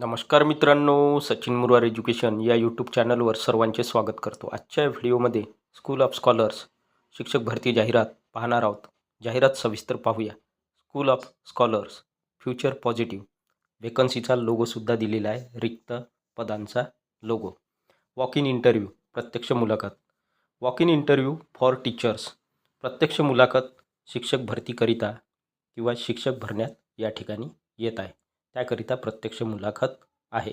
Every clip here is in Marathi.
नमस्कार मित्रांनो सचिन मुरवार एज्युकेशन या यूट्यूब चॅनलवर सर्वांचे स्वागत करतो. आजच्या व्हिडिओमध्ये स्कूल ऑफ स्कॉलर्स शिक्षक भरती जाहिरात पाहणार आहोत. जाहिरात सविस्तर पाहूया. School of scholars future positive वेकन्सीचा लोगोसुद्धा दिलेला आहे. रिक्त पदांचा लोगो वॉक इन इंटरव्ह्यू प्रत्यक्ष मुलाखत. Walk in interview for teachers प्रत्यक्ष मुलाखत शिक्षक भरतीकरिता किंवा शिक्षक भरण्यात या ठिकाणी येत आहे. त्याकरिता प्रत्यक्ष मुलाखत आहे.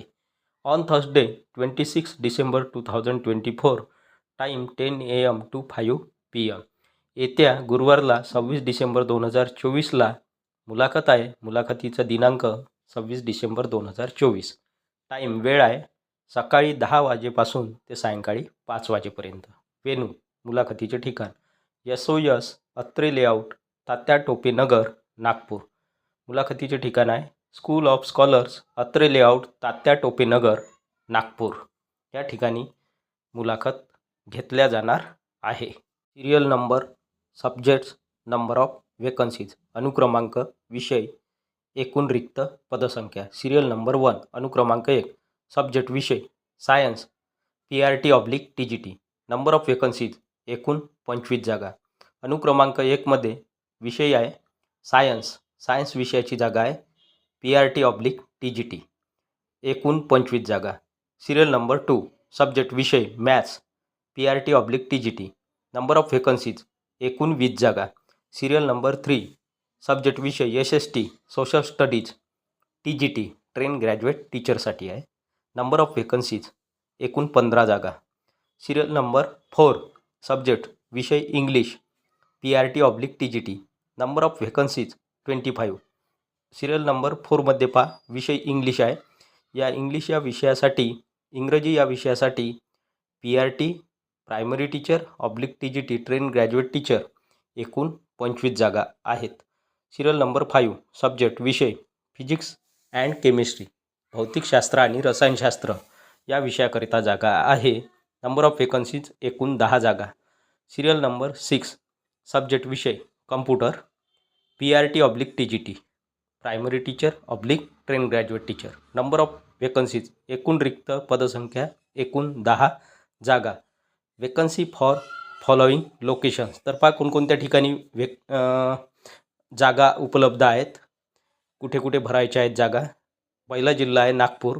On Thursday twenty six December two thousand twenty four time ten A M to five P M येत्या गुरुवारला सव्वीस डिसेंबर दोन हजार चोवीसला मुलाखत आहे. मुलाखतीचा दिनांक सव्वीस डिसेंबर दोन हजार चोवीस. टाईम वेळ आहे सकाळी दहा वाजेपासून ते सायंकाळी पाच वाजेपर्यंत. वेनू मुलाखतीचे ठिकाण. S O S Atre layout Tatya Tope Nagar Nagpur. मुलाखतीचे ठिकाण आहे school of scholars Atre layout Tatya Tope Nagar Nagpur. या ठिकाणी मुलाखत घेतल्या जाणार आहे. Serial number subjects number of vacancies अनुक्रमांक विषय एकूण रिक्त पदसंख्या. सिरियल नंबर वन अनुक्रमांक एक सब्जेक्ट विषय science P R T oblique T G T number of vacancies एकूण पंचवीस जागा. अनुक्रमांक एकमध्ये विषय आहे सायन्स सायन्स विषयाची जागा आहे P R T oblique T G T एकूण पंचवीस जागा. सिरियल नंबर टू सब्जेक्ट विषय maths P R T oblique T G T number of vacancies एकूण वीस जागा. सिरियल नंबर थ्री सब्जेक्ट विषय S S T social studies T G T train graduate टीचरसाठी आहे. नंबर ऑफ व्हेकन्सीज एकूण पंधरा जागा. सिरियल नंबर फोर सब्जेक्ट विषय English P R T oblique T G T number of vacancies twenty five serial number फोरमध्ये पहा. विषय इंग्लिश आहे. या इंग्लिश या विषयासाठी इंग्रजी या विषयासाठी P R T primary teacher oblique T G T train graduate teacher एकूण पंचवीस जागा आहेत. सिरियल नंबर फाईव्ह सब्जेक्ट विषय फिजिक्स अँड केमिस्ट्री भौतिकशास्त्र आणि रसायनशास्त्र या विषयाकरिता जागा आहे. नंबर ऑफ वेकन्सीज एकूण दहा जागा. सिरियल नंबर सिक्स सब्जेक्ट विषय computer P R T oblique T G T primary teacher oblique train graduate teacher number of vacancies एकूण रिक्त पदसंख्या एकूण दहा जागा. वेकन्सी फॉर फॉलोईंग लोकेशन्स तर पहा कोणकोणत्या ठिकाणी वे जागा उपलब्ध आहेत? कुठे कुठे भरायच्या आहेत जागा? पहिला जिल्हा आहे Nagpur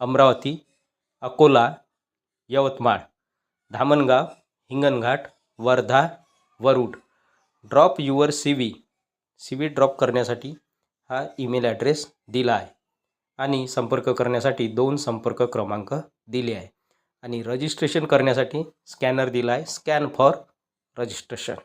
Amravati Akola Yavatmal Dhamangaon Hinganghat Wardha Warud. Drop your C V C V drop करण्यासाठी हा ईमेल ॲड्रेस दिला आहे. आणि संपर्क करण्यासाठी दोन संपर्क क्रमांक दिले आहे. आणि रजिस्ट्रेशन करण्यासाठी स्कॅनर दिला आहे. Scan for registration.